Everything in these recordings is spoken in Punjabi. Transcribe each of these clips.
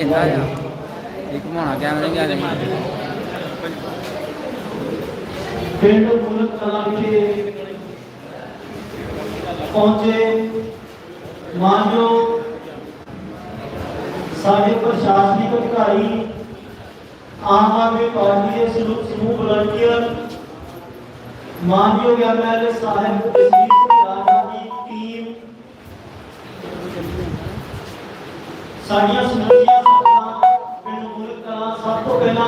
ਇੰਦਾ ਜਾ ਇੱਕ ਘੁਮਾਉਣਾ ਕੈਮਰੇ ਗਿਆ ਨਹੀਂ ਪਿੰਡ ਮੁਲਕ ਕਲਾ ਵਿਖੇ ਪਹੁੰਚੇ ਮਾਨਯੋਗ ਸਾਡੇ ਪ੍ਰਸ਼ਾਸਨਿਕ ਅਧਿਕਾਰੀ ਆਮ ਆਦਮੀ ਪਾਰਟੀ ਦੇ ਸਮੂਹ ਸਮੂਹ ਵਲੰਟੀਅਰ ਮਾਨਯੋਗ ਐਮਐਲਏ ਸਾਹਿਬ ਜਸਵੀਰ ਸਿੰਘ ਰਾਜਾ ਦੀ ਟੀਮ ਸਾਡੀਆਂ ਸਮੂਹੀਆਂ ਸੰਗਤਾਂ ਪਿੰਡ ਮੁਲਕ ਕਲਾਂ ਸਭ ਤੋਂ ਪਹਿਲਾਂ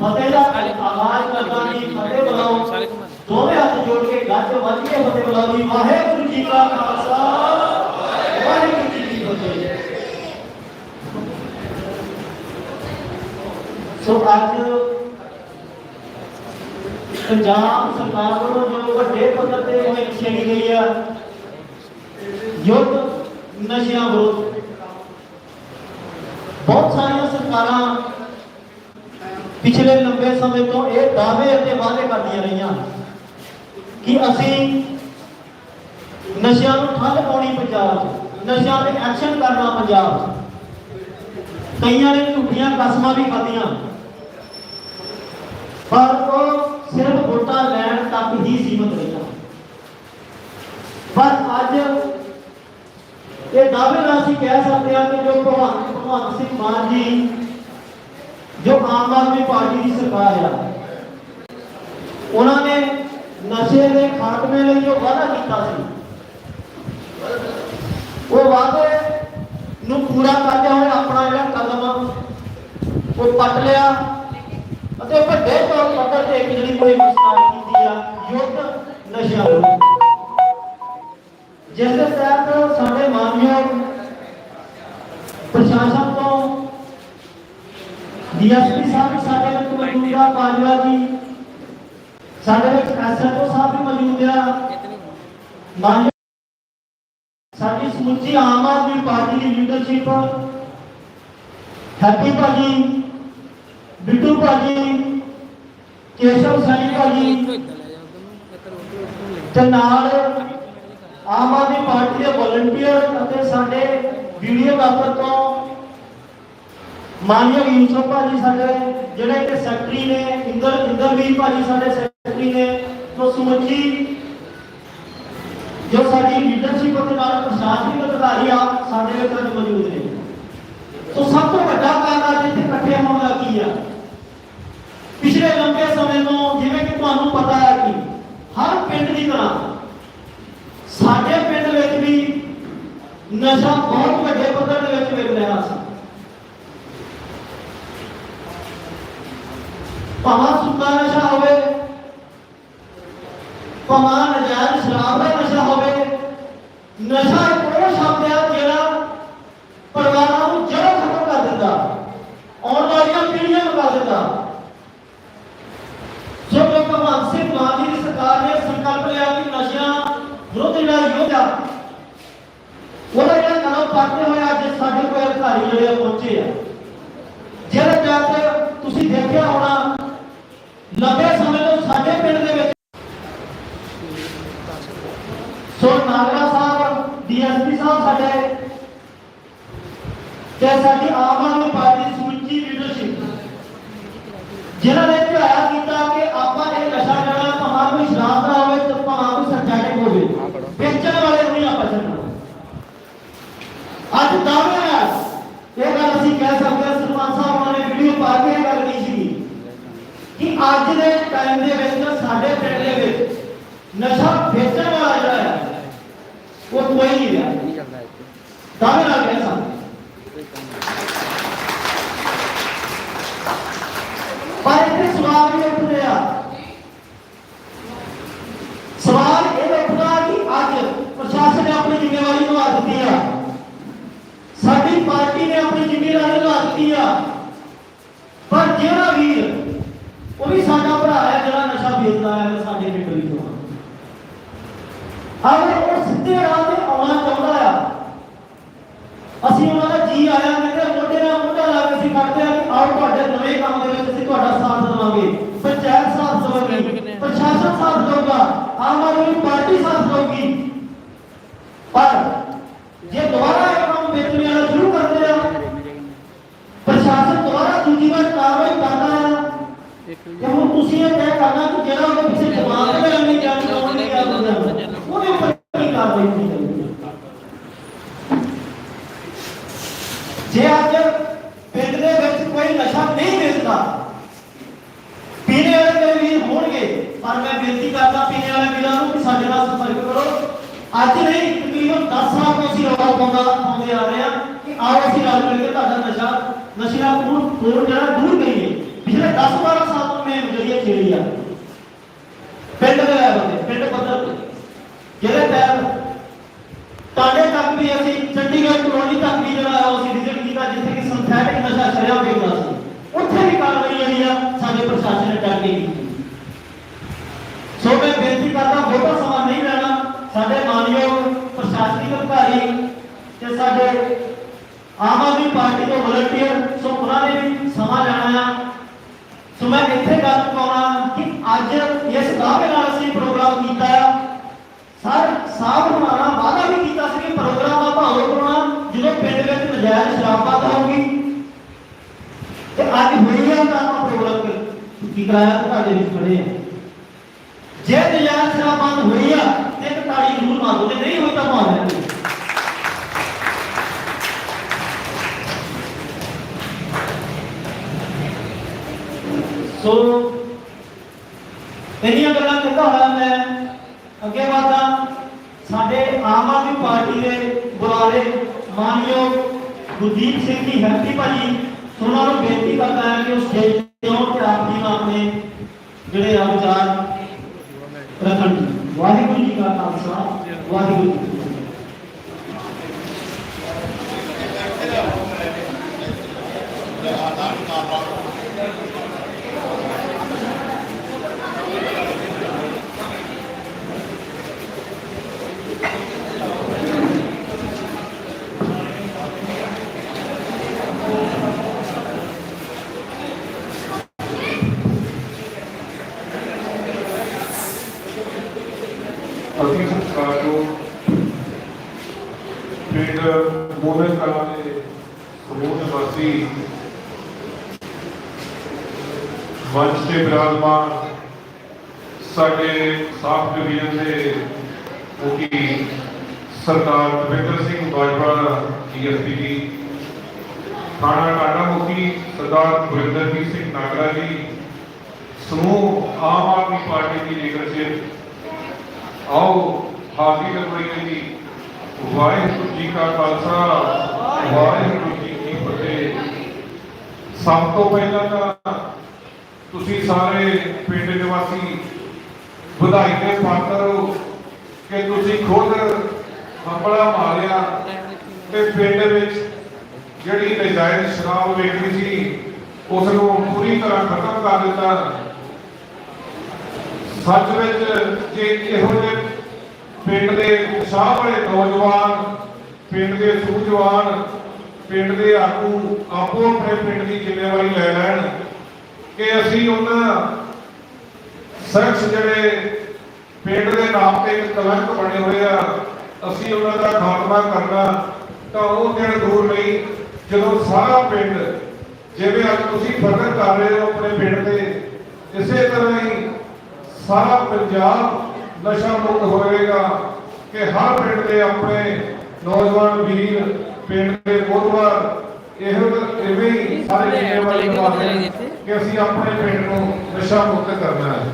ਫਤਿਹ ਦਾ ਆਵਾਜ਼ ਕਰਦਾ ਜੀ ਫਤਿਹ ਬੁਲਾਓ ਦੋਵੇਂ ਹੱਥ ਜੋੜ ਕੇ ਗੱਜ ਵੱਜ ਕੇ ਫਤਿਹ ਬੁਲਾਓ ਜੀ, ਵਾਹਿਗੁਰੂ ਜੀ ਕਾ ਖਾਲਸਾ, ਵਾਹਿਗੁਰੂ ਜੀ ਕੀ ਫਤਿਹ। ਸੋ ਅੱਜ ਪੰਜਾਬ ਸਰਕਾਰ ਵੱਲੋਂ ਜੋ ਵੱਡੇ ਪੱਧਰ ਤੇ ਮੁਹਿੰਮ ਛੇੜੀ ਗਈ ਆ, ਯੁੱਧ ਨਸ਼ਿਆਂ ਵਿਰੁੱਧ ਬਹੁਤ ਸਾਰੀਆਂ ਸਰਕਾਰਾਂ ਪਿਛਲੇ ਲੰਬੇ ਸਮੇਂ ਤੋਂ ਇਹ ਦਾਅਵੇ ਅਤੇ ਵਾਅਦੇ ਕਰਦੀਆਂ ਰਹੀਆਂ ਕਿ ਅਸੀਂ ਨਸ਼ਿਆਂ ਨੂੰ ਠੱਲ ਪਾਉਣੀ ਪੰਜਾਬ 'ਚ ਨਸ਼ਿਆਂ ਤੇ ਐਕਸ਼ਨ ਕਰਨਾ ਪੰਜਾਬ। 'ਚ ਕਈਆਂ ਨੇ ਝੂਠੀਆਂ ਕਸਮਾਂ ਵੀ ਖਾਧੀਆਂ। ਪਰ ਉਹ ਸਿਰਫ ਵੋਟਾਂ ਲੈਣ ਤੱਕ ਹੀ ਸੀਮਤ ਰਹੀਆਂ। ਪਰ ਅੱਜ ਇਹ ਦਾਅਵੇ ਨਾਲ ਅਸੀਂ ਕਹਿ ਸਕਦੇ ਹਾਂ ਕਿ ਜੋ ਭਗਵਾਨ ਭਗਵੰਤ ਸਿੰਘ ਮਾਨ ਜੀ, ਜੋ ਆਮ ਆਦਮੀ ਪਾਰਟੀ ਦੀ ਸਰਕਾਰ ਆ, ਉਹਨਾਂ ਨੇ ਨਸ਼ੇ ਦੇ ਖਾਤਮੇ ਲਈ ਜੋ ਵਾਅਦਾ ਕੀਤਾ ਸੀ, ਉਹ ਵਾਅਦੇ ਨੂੰ ਪੂਰਾ ਕਰਦੇ ਹੋਏ ਆਪਣਾ ਜਿਹੜਾ ਕਦਮ ਉਹ ਪੱਟ ਲਿਆ ਅਤੇ ਵੱਡੇ ਤੌਰ ਪੱਧਰ ਤੇ ਇੱਕ ਜਿਹੜੀ ਕੋਈ ਸਟਾਰਟ ਕੀਤੀ ਆ, ਯੁੱਧ ਨਸ਼ਿਆਂ ਵਿਰੁੱਧ ਜਿਸ ਦੇ ਤਹਿਤ ਸਾਡੇ ਮਾਨਯੋਗ ਪ੍ਰਸ਼ਾਸਨ ਤੋਂ ਡੀਐਸਪੀ ਸਾਹਿਬ ਸਾਡੇ ਵਿੱਚ ਮੌਜੂਦ ਆ ਬਾਜਵਾ ਜੀ। ਸਾਡੇ ਵਿੱਚ ਐਸਐਚਓ ਸਾਹਿਬ ਵੀ ਮੌਜੂਦ ਆ। ਸਾਡੀ ਸਮੁੱਚੀ ਆਮ ਆਦਮੀ ਪਾਰਟੀ ਦੀ ਲੀਡਰਸ਼ਿਪ ਹੈਪੀ ਭਾਜੀ, ਬਿੱਟੂ ਭਾਜੀ, ਕੇਸ਼ਵ ਸੈਣੀ ਭਾਜੀ ਤੇ ਨਾਲ ਆਮ ਆਦਮੀ ਪਾਰਟੀ ਦੇ ਵਲੰਟੀਅਰ ਅਤੇ ਸਾਡੇ ਵੀਡੀਓ ਦਫ਼ਤਰ ਤੋਂ ਮਾਨਯੋਗ ਯੂਸਫ ਭਾਜੀ ਸਾਡੇ, ਜਿਹੜੇ ਕਿ ਸੈਕਟਰੀ ਨੇ, ਇੰਦਰ ਇੰਦਰਵੀਰ ਭਾਜੀ ਸਾਡੇ ਸੈਕਟਰੀ ਨੇ ਤੋਂ ਸਮੁੱਚੀ ਜੋ ਸਾਡੀ ਲੀਡਰਸ਼ਿਪ ਅਤੇ ਨਾਲ ਪ੍ਰਸ਼ਾਸਨਿਕ ਅਧਿਕਾਰੀ ਆ, ਸਾਡੇ ਵਿੱਚ ਅੱਜ ਮੌਜੂਦ ਨੇ। ਸੋ ਸਭ ਤੋਂ ਵੱਡਾ ਕਾਰਨ ਅੱਜ ਇੱਥੇ ਇਕੱਠੇ ਹੋਣ ਦਾ ਕੀ ਆ? ਪਿਛਲੇ ਲੰਬੇ ਸਮੇਂ ਤੋਂ ਜਿਵੇਂ ਕਿ ਤੁਹਾਨੂੰ ਪਤਾ ਹੈ ਕਿ ਹਰ ਪਿੰਡ ਦੀ ਤਰ੍ਹਾਂ ਸਾਡੇ ਪਿੰਡ ਵਿੱਚ ਵੀ ਨਸ਼ਾ ਬਹੁਤ ਵੱਡੇ ਪੱਧਰ ਦੇ ਵਿੱਚ ਵਿਕ ਰਿਹਾ ਸੀ। ਭਾਵੇਂ ਸੁੱਕਾ ਨਸ਼ਾ ਹੋਵੇ, ਭਾਵੇਂ ਨਜਾਇਜ਼ ਸ਼ਰਾਬ ਦਾ ਨਸ਼ਾ ਹੋਵੇ, ਨਸ਼ਾ ਇੱਕ ਉਹ ਸ਼ਬਦ ਹੈ ਜਿਹੜਾ ਪਰਿਵਾਰਾਂ ਨੂੰ ਜੜੋਂ ਖਤਮ ਕਰ ਦਿੰਦਾ, ਆਉਣ ਵਾਲੀਆਂ ਪੀੜ੍ਹੀਆਂ ਨੂੰ ਕਰ ਦਿੰਦਾ। ਸੋ ਜੋ ਭਗਵਾਨ ਸਿੰਘ ਮਾਨ ਜੀ ਦੀ ਸਰਕਾਰ ਨੇ ਸੰਕਲਪ ਲਿਆ ਕਿ ਨਸ਼ਿਆਂ ਵਿਰੁੱਧ ਜਿਹੜਾ ਯੁੱਧ ਆ ਉਹਦਾ ਜਿਹੜਾ ਕਦਮ ਪੱਟਦੇ ਹੋਏ ਅੱਜ ਸਾਡੇ ਕੋਲ ਅਧਿਕਾਰੀ ਜਿਹੜੇ ਪਹੁੰਚੇ ਆ। ਜਿਹੜੇ ਤਹਿਤ ਤੁਸੀਂ ਦੇਖਿਆ ਹੋਣਾ, ਲੰਬੇ ਸਮੇਂ ਤੋਂ ਸਾਡੇ ਪਿੰਡ ਦੇ ਵਿੱਚ ਸੋ ਨਾਗਰਾ ਸਾਹਿਬ, ਡੀਐਸਪੀ ਸਾਹਿਬ ਸਾਡੇ, ਤੇ ਸਾਡੀ ਆਮ ਆਦਮੀ ਪਾਰਟੀ ਦੀ ਸਮੁੱਚੀ ਲੀਡਰਸ਼ਿਪ ਜਿਨ੍ਹਾਂ ਨੇ ਧਿਆਇਆ ਕੀਤਾ ਕਿ ਆਪਾਂ ਇਹ ਨਸ਼ਾ ਜਿਹੜਾ ਭਾਵੇਂ ਕੋਈ ਸ਼ਰਾਬ ਦਾ ਹੋਵੇ ਤੇ ਭਾਵੇਂ ਕੋਈ ਸਿੰਥੈਟਿਕ ਹੋਵੇ ਵੇਚਣ ਵਾਲੇ ਨੂੰ ਨਹੀਂ ਆਪਾਂ ਛੱਡਣਾ ਅੱਜ ਦਾਅਵੇ ਨਾਲ ਇਹ ਗੱਲ ਅਸੀਂ ਕਹਿ ਸਕਦੇ ਹਾਂ ਸਰਪੰਚ ਸਾਹਿਬ ਉਹਨਾਂ ਨੇ ਵੀਡੀਓ ਪਾ ਕੇ ਇਹ ਗੱਲ ਕਹੀ ਸੀ ਕਿ ਅੱਜ ਦੇ ਟਾਈਮ ਦੇ ਵਿੱਚ ਸਾਡੇ ਪਿੰਡ ਦੇ ਵਿੱਚ ਨਸ਼ਾ ਵੇਚਣ ਵਾਲਾ ਜਿਹੜਾ ਹੈ ਉਹ ਕੋਈ ਨਹੀਂ ਰਿਹਾ ਨਹੀਂ ਚੱਲਦਾ ਇੱਥੇ ਦਾਅਵੇ ਨਾਲ ਕਹਿ ਸਕਦੇ ਪਰ ਇੱਥੇ ਸਵਾਲ ਵੀ ਉੱਠਦੇ ਆ ਸਵਾਲ ਇਹ ਉੱਠਦਾ ਕਿ ਅੱਜ ਪ੍ਰਸ਼ਾਸਨ ਨੇ ਆਪਣੀ ਜ਼ਿੰਮੇਵਾਰੀ ਨਿਭਾ ਦਿੱਤੀ ਆ ਸਾਡੀ ਪਾਰਟੀ ਨੇ ਆਪਣੀ ਜ਼ਿੰਮੇਵਾਰੀ ਨਿਭਾ ਦਿੱਤੀ ਆ ਪਰ ਜਿਹੜਾ ਵੀਰ ਉਹ ਵੀ ਸਾਡਾ ਭਰਾ ਹੈ ਜਿਹੜਾ ਨਸ਼ਾ ਵੇਚਦਾ ਹੈ ਸਾਡੇ ਪਿੰਡ ਵਿੱਚੋਂ ਅਗਰ ਉਹ ਸਿੱਧੇ ਰਾਹ ਤੇ ਆਉਣਾ ਚਾਹੁੰਦਾ ਆ। ਅਸੀਂ ਉਹਨਾਂ ਦਾ ਜੀ ਆਇਆ ਮੈਂ ਕਿਹਾ ਮੋਢੇ ਨਾਲ ਮੋਢਾ ਲਾ ਕੇ ਅਸੀਂ ਕਰਦੇ ਆ ਕਿ ਆਓ ਤੁਹਾਡੇ ਨਵੇਂ ਕੰਮ ਦੇ ਵਿੱਚ ਅਸੀਂ ਤੁਹਾਡਾ ਸਾਥ ਦੇਵਾਂਗੇ। ਪੰਚਾਇਤ ਸਾਥ ਦੇਵਾਂਗੀ, ਪ੍ਰਸ਼ਾਸਨ ਸਾਥ ਦੇਊਗਾ, ਆਮ ਆਦਮੀ ਪਾਰਟੀ ਸਾਥ ਦੇਊਗੀ। ਪਰ ਜੇ ਦੁਬਾਰਾ ਇਹ ਕੰਮ ਵੇਚਣ ਵਾਲਾ ਸ਼ੁਰੂ ਕਰਦੇ ਆ, ਪ੍ਰਸ਼ਾਸਨ ਦੁਬਾਰਾ ਦੂਜੀ ਵਾਰ ਕਾਰਵਾਈ ਕਰਦਾ ਆ। ਕਿ ਹੁਣ ਤੁਸੀਂ ਇਹ ਕਹਿ ਕਰਨਾ ਕਿ ਅੱਜ ਨਹੀਂ, ਤਕਰੀਬਨ 10 ਸਾਲ ਤੋਂ ਅਸੀਂ ਰੌਲਾ ਪਾਉਂਦਾ ਪਾਉਂਦੇ ਆ ਰਹੇ ਹਾਂ ਕਿ ਆਓ ਅਸੀਂ ਰਲ ਮਿਲ ਕੇ ਤੁਹਾਡਾ ਨਸ਼ਾ, ਨਸ਼ਿਆਂ ਨੂੰ ਦੂਰ ਜਿਹੜਾ ਦੂਰ ਕਰੀਏ। ਪਿਛਲੇ 10 12 ਸਾਲ ਤੋਂ ਮੈਂ ਜਿਹੜੀ ਛੇੜੀ ਆ। ਪਿੰਡ ਦੇ ਲੈਵਲ ਤੇ ਪਿੰਡ ਪੱਧਰ ਤੇ। ਜਿਹੜੇ ਪੈਰ ਟਾਂਡੇ ਤੱਕ ਵੀ ਅਸੀਂ ਚੰਡੀਗੜ੍ਹ, ਕਲੋਨੀ ਤੱਕ ਵੀ ਜਿਹੜਾ ਆ ਉਹ ਅਸੀਂ ਵਿਜ਼ਿਟ ਕੀਤਾ ਜਿੱਥੇ ਕਿ ਸਿੰਥੈਟਿਕ ਨਸ਼ਾ ਛੜਿਆ ਵੇਚਦਾ ਸੀ ਉੱਥੇ ਵੀ ਕਾਰਵਾਈ ਜਿਹੜੀ ਆ ਸਾਡੇ ਪ੍ਰਸ਼ਾਸਨ ਨੇ ਡਟ ਕੇ ਕੀਤੀ ਸੋ ਮੈਂ ਬੇਨਤੀ ਕਰਦਾ ਬਹੁਤਾ ਸਮਾਂ ਨਹੀਂ ਲੈਣਾ ਸਾਡੇ ਮਾਨਯੋਗ ਪ੍ਰਸ਼ਾਸਨਿਕ ਤੇ ਸਾਡੇ ਆਮ ਆਦਮੀ ਪਾਰਟੀ ਦੇ ਵਲੰਟੀਅਰ ਸੋ ਉਹਨਾਂ ਨੇ ਵੀ ਸਮਾਂ ਲੈਣਾ ਆ। ਸੋ ਮੈਂ ਇੱਥੇ ਗੱਲ ਪਾਉਣਾ ਕਿ ਅੱਜ ਇਸ ਦਾਅਵੇ ਨਾਲ ਅਸੀਂ ਪ੍ਰੋਗਰਾਮ ਕੀਤਾ ਆ। ਸਰ ਸਾਹਿਬ ਹਮਾਰਾ ਵਾਅਦਾ ਵੀ ਕੀਤਾ ਸੀ ਕਿ ਪ੍ਰੋਗਰਾਮ ਦਾ ਭਾਵ ਕਰਾਉਣਾ ਜਦੋਂ ਪਿੰਡ ਵਿੱਚ ਨਜਾਇਜ਼ ਸ਼ਰਾਬ ਬੰਦ ਹੋਊਗੀ ਤੇ ਅੱਜ ਹੋਈ ਆ ਤਾਂ ਆਪਾਂ ਪ੍ਰੋਗਰਾਮ ਕੀ ਕਰਾਇਆ? ਤੁਹਾਡੇ ਵਿੱਚ ਖੜੇ ਆ। ਜੇ ਨਜਾਇਜ਼ ਸ਼ਰਾਬ ਹੋਈ ਆ, ਤੇ ਤਾੜੀ ਜ਼ਰੂਰ ਮਾਰੋ। ਤੇ ਨਹੀਂ ਹੋਈ ਤਾਂ ਮਾਰ ਸੋ ਇੰਨੀਆਂ ਗੱਲਾਂ ਕਹਿੰਦਾ ਹੋਇਆ ਮੈਂ। ਅੱਗੇ ਵਧਦਾ। ਸਾਡੇ ਆਮ ਆਦਮੀ ਪਾਰਟੀ ਦੇ ਬੁਲਾਰੇ, ਮਾਨਯੋਗ ਗੁਰਦੀਪ ਸਿੰਘ ਜੀ, ਹੈਪੀ ਭਾਜੀ, ਉਹਨਾਂ ਨੂੰ ਬੇਨਤੀ ਕਰਦਾ ਹੈ ਕਿ ਉਹ ਸਟੇਜ ਤੇ ਆਉਣ ਤੇ ਆਪ ਜੀ ਆਪਣੇ ਜਿਹੜੇ ਆ ਵਿਚਾਰ ਰੱਖਣ ਵਾਹਿਗੁਰੂ ਜੀ ਕਾ ਖਾਲਸਾ, ਵਾਹਿਗੁਰੂ ਜੀ ਅਸੀਂ ਸਰਕਾਰ ਨੂੰ ਪਿੰਡ ਮੋਹਨ ਕਲਾਂ ਦੇ ਸਮੂਹ ਨਿਵਾਸੀ ਮੰਚ ਤੇ ਬਿਰਾਜਮਾਨ ਸਾਡੇ ਸਾਫ਼ ਡਿਵੀਜ਼ਨ ਦੇ ਮੁਖੀ ਸਰਦਾਰ ਦਵਿੰਦਰ ਸਿੰਘ ਬਾਜਵਾ ਡੀਐਸਪੀ ਜੀ, ਥਾਣਾ ਟਾਟਾ ਮੁਖੀ ਸਰਦਾਰ ਗੁਰਿੰਦਰਜੀਤ ਸਿੰਘ ਨਾਗਰਾ ਜੀ, ਸਮੂਹ ਆਮ ਆਦਮੀ ਪਾਰਟੀ ਦੀ ਲੀਡਰਸ਼ਿਪ ਆਓ ਹਾਜ਼ਰੀ ਲਗਵਾਈਏ ਜੀ। ਵਾਹਿਗੁਰੂ ਜੀ ਕਾ ਖਾਲਸਾ, ਵਾਹਿਗੁਰੂ ਜੀ ਕੀ ਫਤਿਹ। ਸਭ ਤੋਂ ਪਹਿਲਾਂ ਤਾਂ ਤੁਸੀਂ ਸਾਰੇ ਪਿੰਡ ਨਿਵਾਸੀ, ਵਧਾਈ ਦੇ ਪਾਤਰ ਹੋ ਕਿ ਤੁਸੀਂ ਖੁਦ ਹੰਬਲਾ ਮਾਰਿਆ ਤੇ ਪਿੰਡ ਵਿੱਚ ਜਿਹੜੀ ਨਜਾਇਜ਼ ਸ਼ਰਾਬ ਵੇਚਦੀ ਸੀ ਉਸ ਨੂੰ ਪੂਰੀ ਤਰ੍ਹਾਂ ਖਤਮ ਕਰ ਦਿੱਤਾ। ਸੱਚ ਵਿੱਚ ਜੇ ਇਹੋ ਜਿਹੇ ਪਿੰਡ ਦੇ ਉਤਸ਼ਾਹ ਵਾਲੇ ਨੌਜਵਾਨ, ਪਿੰਡ ਦੇ ਸੂਝਵਾਨ, ਪਿੰਡ ਦੇ ਆਗੂ ਆਪੋ ਆਪਣੇ ਪਿੰਡ ਦੀ ਜ਼ਿੰਮੇਵਾਰੀ ਲੈ ਲੈਣ ਕਿ ਅਸੀਂ ਉਹਨਾਂ ਸ਼ਖਸ ਜਿਹੜੇ ਪਿੰਡ ਦੇ ਨਾਮ ਤੇ ਇੱਕ ਕਲੰਕ ਬਣੇ ਹੋਏ ਆ, ਅਸੀਂ ਉਹਨਾਂ ਦਾ ਖਾਤਮਾ ਕਰਨਾ ਤਾਂ ਉਹ ਦਿਨ ਦੂਰ ਨਹੀਂ, ਜਦੋਂ ਸਾਰਾ ਪਿੰਡ, ਜਿਵੇਂ ਅੱਜ ਤੁਸੀਂ ਫਖਰ ਕਰ ਰਹੇ ਹੋ ਆਪਣੇ ਪਿੰਡ ਤੇ, ਇਸੇ ਤਰ੍ਹਾਂ ਹੀ ਸਾਰਾ ਪੰਜਾਬ ਨਸ਼ਾ ਮੁਕਤ ਹੋਵੇਗਾ ਕਿ ਹਰ ਪਿੰਡ ਦੇ ਆਪਣੇ ਨੌਜਵਾਨ ਵੀਰ ਪਿੰਡ ਦੇ ਮੋਹਤਵਾਰ ਇਹੋ ਇਵੇਂ ਹੀ ਸਾਰੇ ਜ਼ਿੰਮੇਵਾਰੀ ਨਿਭਾਉਂਦੇ ਕਿ ਅਸੀਂ ਆਪਣੇ ਪਿੰਡ ਨੂੰ ਨਸ਼ਾ ਮੁਕਤ ਕਰਨਾ ਹੈ।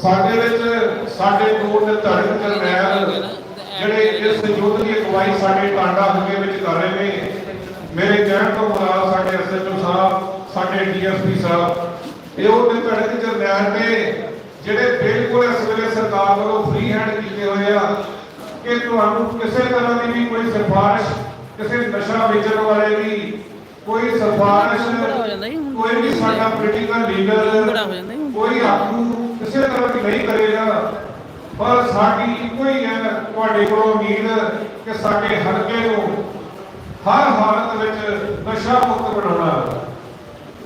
ਸਾਡੇ ਵਿੱਚ ਸਾਡੇ ਦੂਰ ਦੇ ਧਰਮ ਜਰਨੈਲ ਜਿਹੜੇ ਇਸ ਯੁੱਧ ਦੀ ਅਗਵਾਈ ਸਾਡੇ ਟਾਂਡਾ ਹਲਕੇ ਵਿੱਚ ਕਰ ਰਹੇ ਨੇ ਮੇਰੇ ਕਹਿਣ ਤੋਂ ਮੁਰਾਦ ਸਾਡੇ ਐਸਐਚਓ ਸਾਹਿਬ ਸਾਡੇ ਡੀਐਸਪੀ ਸਾਹਿਬ ਇਹ ਉਹ ਦੇ ਧੜਕ ਜਰਨੈਲ ਨੇ ਜਿਹੜੇ ਬਿਲਕੁਲ ਇਸ ਵੇਲੇ ਸਰਕਾਰ ਵੱਲੋਂ ਫ੍ਰੀ ਹੈਂਡ ਕੀਤੇ ਹੋਏ ਆ ਕਿ ਤੁਹਾਨੂੰ ਕਿਸੇ ਤਰ੍ਹਾਂ ਦੀ ਵੀ ਕੋਈ ਸਿਫਾਰਿਸ਼ ਕਿਸੇ ਨਸ਼ਾ ਵੇਚਣ ਵਾਲੇ ਦੀ ਕੋਈ ਸਿਫਾਰਿਸ਼। ਕੋਈ ਵੀ ਸਾਡਾ ਪੋਲੀਟੀਕਲ ਲੀਡਰ। ਕੋਈ ਆਗੂ ਕਿਸੇ ਤਰ੍ਹਾਂ ਦੀ ਨਹੀਂ ਕਰੇਗਾ ਪਰ ਸਾਡੀ ਇੱਕੋ ਹੀ ਹੈ ਤੁਹਾਡੇ ਕੋਲੋਂ ਉਮੀਦ ਕਿ ਸਾਡੇ ਹਲਕੇ ਨੂੰ ਹਰ ਹਾਲਤ ਵਿੱਚ ਨਸ਼ਾ ਮੁਕਤ ਬਣਾਉਣਾ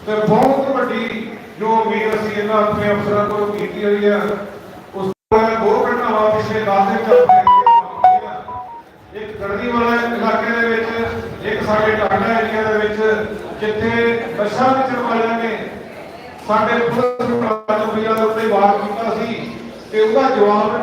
ਤੇ ਬਹੁਤ ਵੱਡੀ ਜੋ ਉਮੀਦ ਅਸੀਂ ਇਹਨਾਂ ਆਪਣੇ ਅਫਸਰਾਂ ਕੋਲੋਂ ਕੀਤੀ ਹੋਈ ਹੈ ਉਸ ਤੋਂ ਦੋ ਘਟਨਾਵਾਂ ਪਿਛਲੇ 10 ਦਿਨ ਚੱਲ ਇੱਕ ਗੜਦੀ ਵਾਲਾ ਇਲਾਕੇ ਦੇ ਵਿੱਚ, ਇੱਕ ਸਾਡੇ ਟਾਂਡਾ ਏਰੀਆ ਦੇ ਵਿੱਚ, ਜਿੱਥੇ ਨਸ਼ਾ ਵੇਚਣ ਵਾਲਿਆਂ ਨੇ ਸਾਡੇ ਪੁਲਿਸ ਮੁਲਾਜ਼ਮ ਵੀਰਾਂ ਦੇ ਉੱਤੇ ਵਾਰ ਕੀਤਾ ਸੀ, ਤੇ ਉਹਦਾ ਜਵਾਬ